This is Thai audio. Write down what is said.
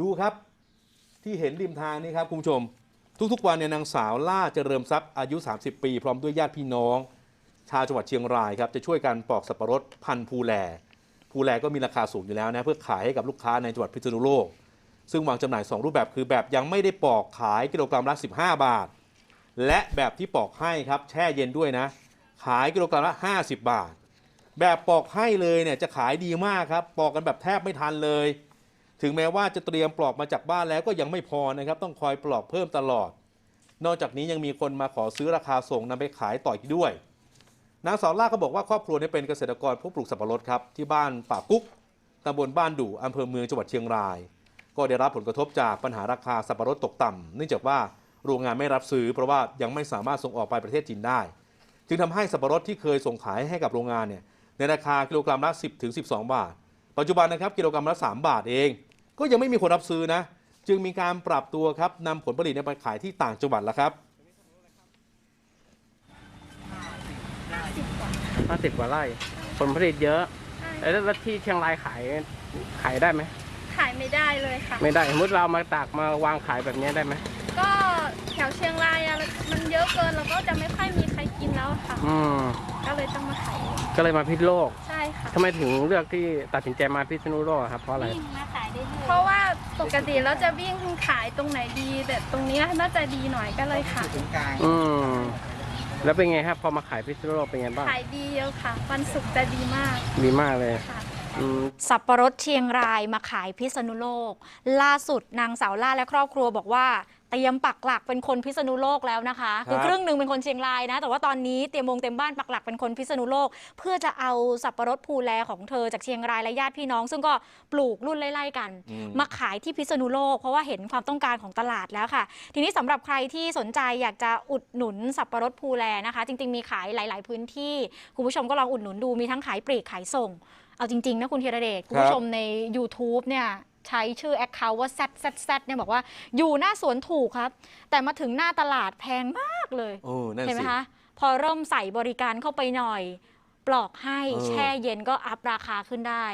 ดูครับที่เห็นริมทางนี่ครับคุณผู้ชม ทุกๆวันเนี่ยนางสาวล่าเจริญทรัพย์อายุ 30 ปี พร้อมด้วยญาติพี่น้อง ชาวจังหวัดเชียงรายครับจะช่วยกันปอกสับปะรดพันธุ์ภูแลภูแลก็มีราคาสูงอยู่แล้วนะเพื่อขายให้กับลูกค้าในจังหวัดพิษณุโลก ซึ่งวางจำหน่าย 2 รูปแบบคือแบบยังไม่ได้ปอกขายกิโลกรัมละ 15 บาท และแบบที่ปอกให้ครับแช่เย็นด้วยนะ ขายกิโลกรัมละ 50 บาท แบบปอกให้เลยเนี่ยจะขายดีมากครับปอกกันแบบแทบไม่ทันเลย ถึงแม้ว่าจะเตรียมปลอกมาจากบ้านแล้วก็ยังไม่พอนะครับ ต้องคอยปลอกเพิ่มตลอด นอกจากนี้ยังมีคนมาขอซื้อราคาส่งนำไปขายต่ออีกด้วย นางสาวล่าก็บอกว่าครอบครัวนี้เป็นเกษตรกรผู้ปลูกสับปะรดครับที่บ้านป่ากุ๊กตำบลบ้านดู่อำเภอเมืองจังหวัดเชียงราย ก็ได้รับผลกระทบจากปัญหาราคาสับปะรดตกต่ำเนื่องจากว่าโรงงานไม่รับซื้อ เพราะว่ายังไม่สามารถส่งออกไปประเทศจีนได้ จึงทำให้สับปะรดที่เคยส่งขายให้กับโรงงานเนี่ยในราคากิโลกรัมละ 10ถึง12 บาท ปัจจุบันนะครับกิโลกรัมละ 3 บาทเอง ก็ยังไม่มีคนรับซื้อนะ จึงมีการปรับตัวครับนำผลผลิตเนี่ยไปขายที่ต่างจังหวัดแล้วครับห้าสิบกว่าไร่ ผลผลิตเยอะใช่แล้วแล้วที่เชียงรายขายขายได้ไหมขายไม่ได้เลยค่ะ ไม่ได้สมมติเรามาตากมาวางขายแบบนี้ได้ไหมก็แถวเชียงรายอะมันเยอะเกินแล้วก็จะไม่ค่อยมีใครกินแล้วค่ะ อืมก็ เลยต้องมาขายก็เลยมาพิษณุโลกใช่ค่ะทำไมถึงเลือกที่ตัดสินใจมาพิษณุโลกอะครับเพราะอะไรเพราะว่าปกติเราจะวิ่งขายตรงไหนดี แต่ตรงเนี้ยน่าจะดีหน่อยก็เลยขายอืม แล้วเป็นไงครับพอมาขายพิษณุโลกเป็นไงบ้างขายดีเยอะค่ะ วันศุกร์จะดีมากดีมากเลยค่ะ อืม สับปะรดเชียงรายมาขายพิษณุโลก ล่าสุดนางสาวล่าและครอบครัวบอกว่า เตรียมปักหลักเป็นคนพิษณุโลกแล้วนะคะคือครับครึ่งหนึ่งเป็นคนเชียงรายนะ แต่ว่าตอนนี้เตรียมวงเต็มบ้านปักหลักเป็นคนพิษณุโลก เพื่อจะเอาสับปะรดภูแลของเธอจากเชียงรายและญาติพี่น้อง ซึ่งก็ปลูกรุ่นไล่ๆกันอืมมาขายที่พิษณุโลก เพราะว่าเห็นความต้องการของตลาดแล้วค่ะ ทีนี้สำหรับใครที่สนใจอยากจะอุดหนุนสับปะรดภูแลนะคะ จริง ๆมีขายหลาย ๆ พื้นที่คุณผู้ชมก็ลองอุดหนุนดูมีทั้งขายปลีกขายส่งเอาจริงๆนะคุณธีรเดชคุณผู้ชมใน YouTube เนี่ยใช้ชื่อ Account ว่า ZZZ เนี่ยบอกว่าอยู่หน้าสวนถูกครับ แต่มาถึงหน้าตลาดแพงมากเลยโอ้นั่นเห็นไหมสิคะ พอเริ่มใส่บริการเข้าไปหน่อย ปลอกให้เออ แช่เย็นก็อัพราคาขึ้นได้